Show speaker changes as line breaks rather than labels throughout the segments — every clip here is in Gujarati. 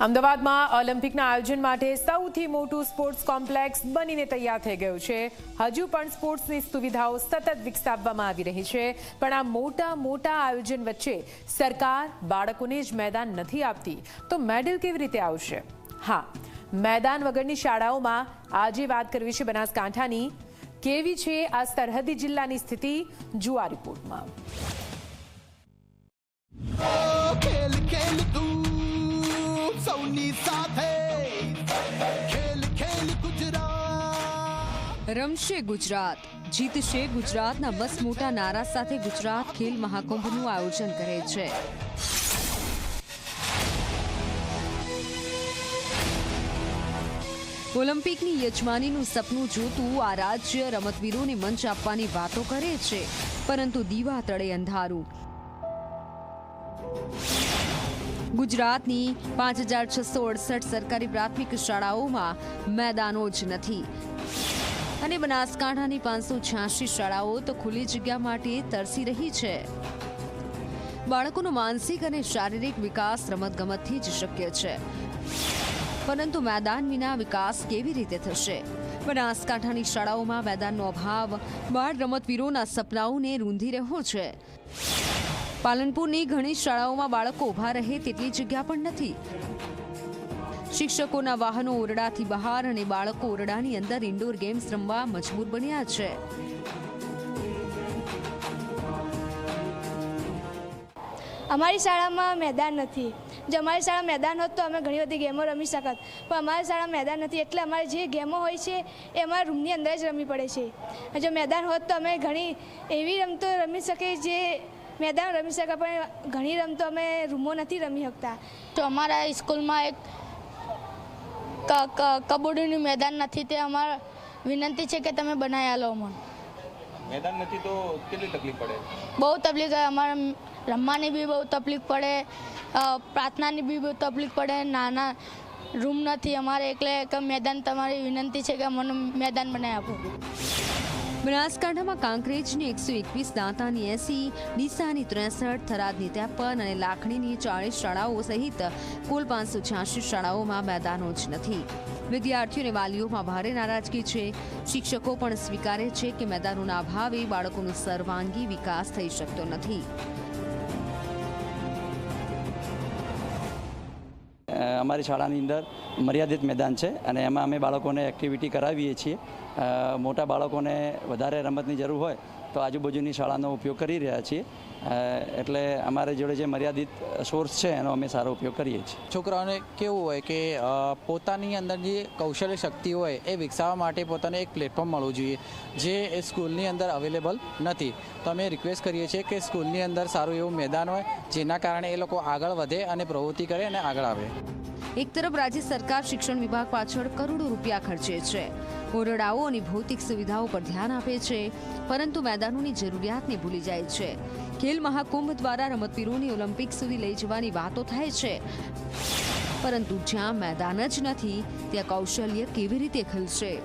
અમદાવાદમાં ઓલિમ્પિકના આયોજન માટે સૌથી મોટું સ્પોર્ટ્સ કોમ્પ્લેક્સ બનીને તૈયાર થઈ ગયું છે. હજુ પણ સ્પોર્ટ્સની સુવિધાઓ સતત વિકસાવવામાં આવી રહી છે. પણ આ મોટા મોટા આયોજન વચ્ચે સરકાર બાળકોને જ મેદાન નથી આપતી. તો મેડલ કેવી રીતે આવશે? હા, મેદાન વગરની શાળાઓમાં આજે વાત કરવી છે બનાસકાંઠાની. કેવી છે આ સરહદી જિલ્લાની સ્થિતિ? જુઓ આ રિપોર્ટમાં.
સૌની સાથે ખેલ ખેલ ગુજરાત.
રમશે ગુજરાત, જીતશે ગુજરાતના બસ મોટા નારા સાથે ગુજરાત ખેલ મહાકુંભનું આયોજન કરે છે. ઓલિમ્પિકની યજમાનીનું સપનું જોતું આ રાજ્ય રમતવીરોને મંચ આપવાની વાતો કરે છે, પરંતુ દીવા તળે અંધારું. ગુજરાતની પાંચ હજાર છસો અડસઠ સરકારી પ્રાથમિક શાળાઓમાં મેદાનો જ નથી. અને બનાસકાંઠાની પાંચસો છ્યાસી શાળાઓ તો ખુલ્લી જગ્યા માટે તરસી રહી છે. બાળકોનો માનસિક અને શારીરિક વિકાસ રમતગમતથી જ શક્ય છે. પરંતુ મેદાન વિના વિકાસ કેવી રીતે થશે? બનાસકાંઠાની શાળાઓમાં મેદાનનો અભાવ, બાળ રમતવીરોના સપનાઓને રૂંધી રહ્યો છે. પાલનપુરની ઘણી શાળાઓમાં બાળકો ઊભા રહે તેટલી જગ્યા પણ નથી. શિક્ષકોના વાહનો ઓરડાથી બહાર અને બાળકો ઓરડાની અંદર ઇન્ડોર ગેમ્સ રમવા મજબૂર બન્યા છે.
અમારી શાળામાં મેદાન નથી. જો અમારી શાળા મેદાન હોત તો અમે ઘણી બધી ગેમો રમી શકત. પણ અમારી શાળા મેદાન નથી એટલે અમારે જે ગેમો હોય છે એ અમારા રૂમની અંદર જ રમવી પડે છે. જો મેદાન હોત તો અમે ઘણી એવી રમતો રમી શકીએ જે મેદાન રમી શકે પણ ઘણી રમતો અમે રૂમો નથી રમી શકતા.
તો અમારા સ્કૂલમાં એક ક- ક- કબડ્ડીનું મેદાન નથી તે અમારા વિનંતી છે કે તમે બનાવી આલો અમને.
મેદાન નથી તો કેટલી તકલીફ પડે?
બહુ તકલીફ અમારે રમવાની બી બહુ તકલીફ પડે પ્રાર્થનાની બી બહુ તકલીફ પડે નાના રૂમ નથી અમારે એટલે એક મેદાન તમારી વિનંતી છે કે મને મેદાન બનાવી આપો.
બનાસકાંઠામાં કાંકરેજની એકસો એકવીસ દાંતાની એસી, ડીસાની ત્રેસઠ, થરાદની ત્રેપન અને લાખણીની ચાળીસ શાળાઓ સહિત કુલ પાંચસો છ્યાસી શાળાઓમાં મેદાનો જ નથી. વિદ્યાર્થીઓ અને વાલીઓમાં ભારે નારાજગી છે. શિક્ષકો પણ સ્વીકારે છે કે મેદાનોના અભાવે બાળકોનો સર્વાંગી વિકાસ થઈ શકતો નથી.
અમારી શાળાની અંદર મર્યાદિત મેદાન છે અને એમાં અમે બાળકોને એક્ટિવિટી કરાવીએ છીએ. મોટા બાળકોને વધારે રમતની જરૂર હોય તો આજુબાજુની શાળાનો ઉપયોગ કરી રહ્યા છીએ. એટલે અમારે જોડે જે મર્યાદિત સોર્સ છે એનો અમે સારો ઉપયોગ કરીએ છીએ.
છોકરાઓને કેવું હોય કે પોતાની અંદર જે કૌશલ્ય શક્તિ હોય એ વિકસાવવા માટે પોતાને એક પ્લેટફોર્મ મળવું જોઈએ જે એ સ્કૂલની અંદર અવેલેબલ નથી. તો અમે રિક્વેસ્ટ કરીએ છીએ કે સ્કૂલની અંદર સારું એવું મેદાન હોય જેના કારણે એ લોકો આગળ વધે અને પ્રવૃત્તિ કરે અને આગળ આવે.
એક તરફ રાજ્ય સરકાર શિક્ષણ વિભાગ પાછળ કરોડો રૂપિયા ખર્ચે છે. ઓરડાઓ અને ભૌતિક સુવિધાઓ પર ધ્યાન આપે છે, પરંતુ મેદાનોની જરૂરિયાતને ભૂલી જાય છે. ખેલ મહાકુંભ દ્વારા રમતવીરોને ઓલિમ્પિક સુધી લઈ જવાની વાતો થાય છે. પરંતુ જ્યાં મેદાન જ નથી, ત્યાં કૌશલ્ય કેવી રીતે ખીલશે?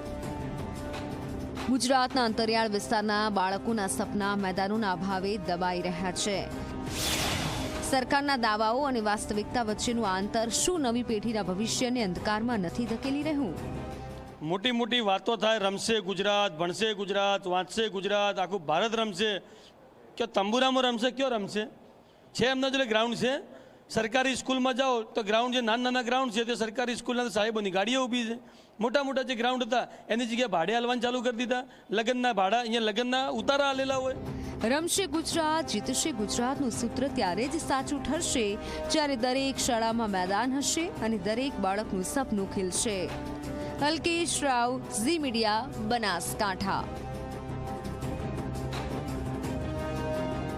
ગુજરાતના અંતરિયાળ વિસ્તારના બાળકોના સપના મેદાનોના અભાવે દબાઈ રહ્યા છે. સરકારના દાવાઓ અને વાસ્તવિકતા વચ્ચેનું આ અંતર શું નવી પેઢીના ભવિષ્યને અંધકારમાં નથી ધકેલી રહ્યું?
મોટી મોટી વાતો થાય, રમશે ગુજરાત, ભણશે ગુજરાત, વાંચશે ગુજરાત, આખું ભારત રમશે. કયો તંબુરામાં રમશે, કયો રમશે? છે એમના જોડે ગ્રાઉન્ડ છે? સરકારી સ્કૂલમાં જાઓ તો ગ્રાઉન્ડ જે નાના નાના ગ્રાઉન્ડ છે તે સરકારી સ્કૂલના સાહેબોની ગાડીઓ ઊભી છે. મોટા મોટા જે ગ્રાઉન્ડ હતા, એની જગ્યાએ ભાડે હાલવાનું ચાલુ કરી દીધા. લગ્નના ભાડા, અહીંયા લગ્નના ઉતારા હાલેલા હોય.
રમશે ગુજરાત, જીતશે ગુજરાતનું સૂત્ર ત્યારે જ સાચું ઠરશે. જ્યારે દરેક શાળામાં મેદાન હશે અને દરેક બાળકનું સપનું ખીલશે. Alkesh Rao, Zee media, Banaskantha.